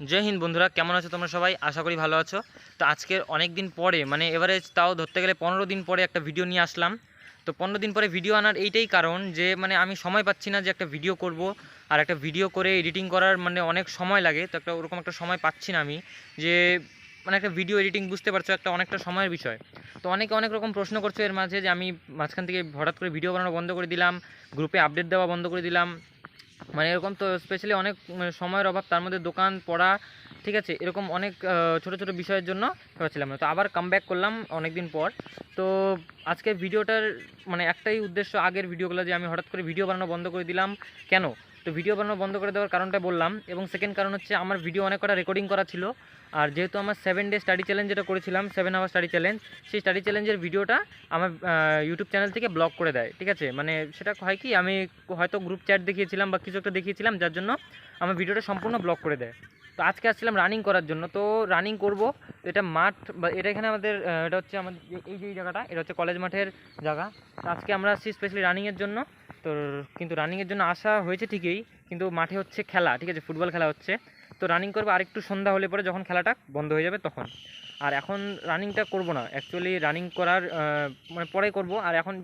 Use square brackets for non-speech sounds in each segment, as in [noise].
জয় হিন্দ বন্ধুরা, কেমন আছো তোমরা সবাই? আশা করি ভালো আছো। তো আজকের অনেক দিন পরে মানে এভারেজ তাও ধরতে গেলে পনেরো দিন পরে একটা ভিডিও নিয়ে আসলাম। তো পনেরো দিন পরে ভিডিও আনার এইটাই কারণ যে মানে আমি সময় পাচ্ছি না যে একটা ভিডিও করব আর একটা ভিডিও করে এডিটিং করার মানে অনেক সময় লাগে। তো একটা ওরকম একটা সময় পাচ্ছি না আমি যে মানে একটা ভিডিও এডিটিং বুঝতে পারছ একটা অনেকটা সময়ের বিষয়। তো অনেকে অনেক রকম প্রশ্ন করছ এর মাঝে যে, আমি মাঝখান থেকে হঠাৎ করে ভিডিও বানানো বন্ধ করে দিলাম, গ্রুপে আপডেট দেওয়া বন্ধ করে দিলাম। মানে এরকম তো স্পেশালি অনেক উম, সময়ের অভাব তার মধ্যে দোকান পড়া ঠিক আছে? এরকম অনেক ছোট ছোট বিষয়ের জন্য হয়েছিলাম না তো আবার কাম করলাম অনেক দিন পর। তো আজকের ভিডিওটার মানে একটাই উদ্দেশ্য আগের ভিডিওগুলো যে আমি হঠাৎ করে ভিডিও বানানো বন্ধ করে দিলাম। কেন? তো ভিডিও বানানো বন্ধ করে দেওয়ার কারণটা বললাম এবং সেকেন্ড কারণ হচ্ছে আমার ভিডিও অনেক কটা রেকর্ডিং করা ছিল। আর যেহেতু আমার সেভেন ডে স্টাডি চ্যালেঞ্জ যেটা করেছিলাম সেভেন আওয়ার স্টাডি চ্যালেঞ্জ সেই স্টাডি চ্যালেঞ্জের ভিডিওটা আমার ইউটিউব চ্যানেল থেকে ব্লক করে দেয়, ঠিক আছে? মানে সেটা হয় কি, আমি হয়তো গ্রুপ চ্যাট দেখিয়েছিলাম বা কিছু একটা দেখিয়েছিলাম, যার জন্য আমার ভিডিওটা সম্পূর্ণ ব্লক করে দেয়। তো আজকে আসছিলাম রানিং করার জন্য, তো রানিং করব, এটা মাঠ বা এটা এখানে আমাদের এটা হচ্ছে আমাদের, এই যে জায়গাটা, এটা হচ্ছে কলেজ মাঠের জায়গা। তো আজকে আমরা আসছি স্পেশালি রানিংয়ের জন্য। তো কিন্তু রানিংয়ের জন্য আসা হয়েছে ঠিকই, কিন্তু মাঠে হচ্ছে খেলা, ঠিক আছে ফুটবল খেলা হচ্ছে। তো রানিং করব আরেকটু সন্ধ্যা হলে পরে যখন খেলাটা বন্ধ হয়ে যাবে তখন। আর এখন রানিংটা করব না অ্যাকচুয়ালি রানিং করার মানে পরে করব। আর এখন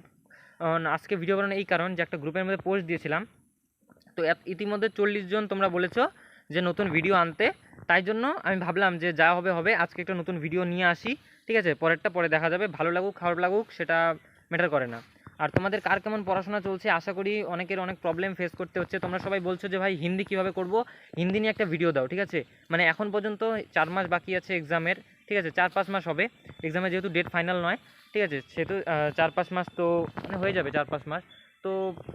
আজকে ভিডিও বানানো এই কারণ যে একটা গ্রুপের মধ্যে পোস্ট দিয়েছিলাম। তো ইতিমধ্যে চল্লিশ জন তোমরা বলেছ যে নতুন ভিডিও আনতে। তাই জন্য আমি ভাবলাম যে যা হবে হবে। আজকে একটা নতুন ভিডিও নিয়ে আসি, ঠিক আছে? পরেরটা পরে দেখা যাবে। ভালো লাগুক, খারাপ লাগুক, সেটা ম্যাটার করে না। আর তোমাদের কার কেমন পড়াশোনা চলছে, আশা করি অনেকের অনেক প্রবলেম ফেস করতে হচ্ছে। তোমরা সবাই বলছো যে, ভাই, হিন্দি কীভাবে করব? হিন্দি নিয়ে একটা ভিডিও দাও, ঠিক আছে? মানে এখন পর্যন্ত চার মাস বাকি আছে এক্সামের ঠিক আছে? চার পাঁচ মাস হবে। এক্সামে যেহেতু ডেট ফাইনাল নয়, ঠিক আছে? সেহেতু চার পাঁচ মাস তো মানে হয়ে যাবে চার পাঁচ মাস। তো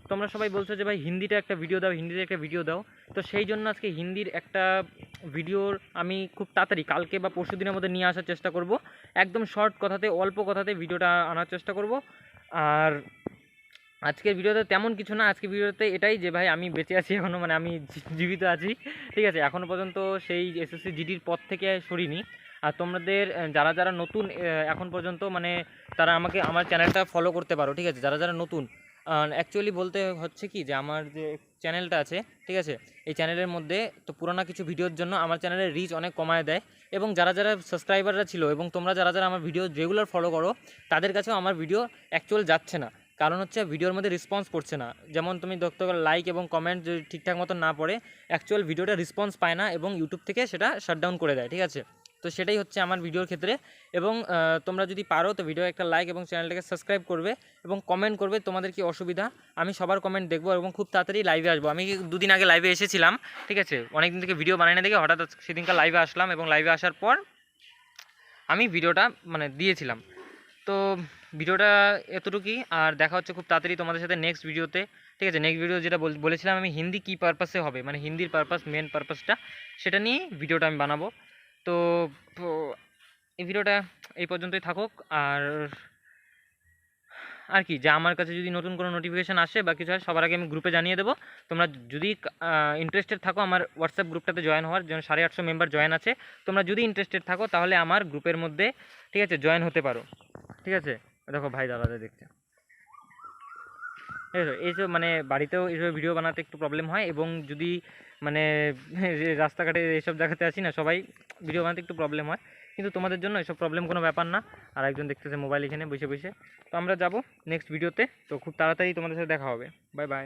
তোমরা সবাই বলছো যে, ভাই, হিন্দিটা একটা ভিডিও দাও হিন্দিতে একটা ভিডিও দাও। তো সেই জন্য আজকে হিন্দির একটা ভিডিওর আমি খুব তাড়াতাড়ি, কালকে বা পরশু দিনের মধ্যে নিয়ে আসার চেষ্টা করব। একদম শর্ট কথাতে, অল্প কথাতে ভিডিওটা আনার চেষ্টা করব। আর আজকের ভিডিওতে তেমন কিছু না, আজকের ভিডিওতে এটাই যে ভাই আমি বেঁচে আছি এখনও মানে আমি জীবিত আছি, ঠিক আছে? এখনও পর্যন্ত সেই এসএসসি জিডির পথ থেকে সরিনি। আর তোমাদের যারা যারা নতুন এখন পর্যন্ত মানে তারা আমাকে, আমার চ্যানেলটা ফলো করতে পারো, ঠিক আছে? যারা যারা নতুন অ্যাকচুয়ালি বলতে হচ্ছে কি যে আমার যে চ্যানেলটা আছে, ঠিক আছে? এই চ্যানেলের মধ্যে তো পুরোনো কিছু ভিডিওর জন্য আমার চ্যানেলের রিচ অনেক কমায় দেয় এবং যারা যারা সাবস্ক্রাইবাররা ছিল এবং তোমরা যারা যারা আমার ভিডিও রেগুলার ফলো করো, তাদের কাছেও আমার ভিডিও অ্যাকচুয়াল যাচ্ছে না। কারণ হচ্ছে ভিডিওর মধ্যে রেসপন্স করছে না। যেমন তুমি দেখতে লাইক এবং কমেন্ট যদি ঠিকঠাক মতো না পড়ে অ্যাকচুয়াল ভিডিওটা রেসপন্স পায় না এবং ইউটিউব থেকে সেটা শাটডাউন করে দেয়, ঠিক আছে? তো সেটাই হচ্ছে আমার ভিডিওর ক্ষেত্রে। এবং তোমরা যদি পারো তো ভিডিও একটা লাইক এবং চ্যানেলটাকে সাবস্ক্রাইব করবে এবং কমেন্ট করবে তোমাদের কি অসুবিধা? আমি সবার কমেন্ট দেখব এবং খুব তাড়াতাড়ি লাইভে আসব। আমি দুদিন আগে লাইভে এসেছিলাম, ঠিক আছে? অনেক দিন থেকে ভিডিও বানাই না দেখে হঠাৎ সেদিনকার লাইভে আসলাম এবং লাইভে আসার পর আমি ভিডিওটা মানে দিয়েছিলাম। তো ভিডিওটা এতটুকুই, আর দেখা হচ্ছে খুব তাড়াতাড়ি তোমাদের সাথে নেক্সট ভিডিওতে ঠিক আছে? নেক্সট ভিডিও যেটা বল- বলেছিলাম আমি হিন্দি কী পারপাসে হবে? মানে হিন্দির পারপাস মেন পারপাসটা সেটা নিয়েই ভিডিওটা আমি বানাবো। তো এই ভিডিওটা এই পর্যন্তই থাকুক। আর আর কি, যা আমার কাছে যদি নতুন কোনো নোটিফিকেশান আসে বা কিছু হয়, সবার আগে আমি গ্রুপে জানিয়ে দেবো। তোমরা যদি ইন্টারেস্টেড থাকো আমার হোয়াটসঅ্যাপ গ্রুপটাতে জয়েন হওয়ার জন্য সাড়ে আটশো মেম্বার জয়েন আছে। তোমরা যদি ইন্টারেস্টেড থাকো, তাহলে আমার গ্রুপের মধ্যে, ঠিক আছে জয়েন হতে পারো। ঠিক আছে? দেখো ভাই দাদাদের দেখছে দেখো এইসব মানে বাড়িতেও এইসব ভিডিও বানাতে একটু প্রবলেম হয়। এবং যদি মানে [laughs] রাস্তাঘাটে এইসব জায়গাতে আছি না সবাই ভিডিও বানাতে একটু প্রবলেম হয়। কিন্তু তোমাদের জন্য এসব প্রবলেম কোনো ব্যাপার না। আর একজন দেখতেছে মোবাইল এখানে বসে বসে। তো আমরা যাব নেক্সট ভিডিওতে তো। খুব তাড়াতাড়ি তোমাদের সাথে দেখা হবে। Bye bye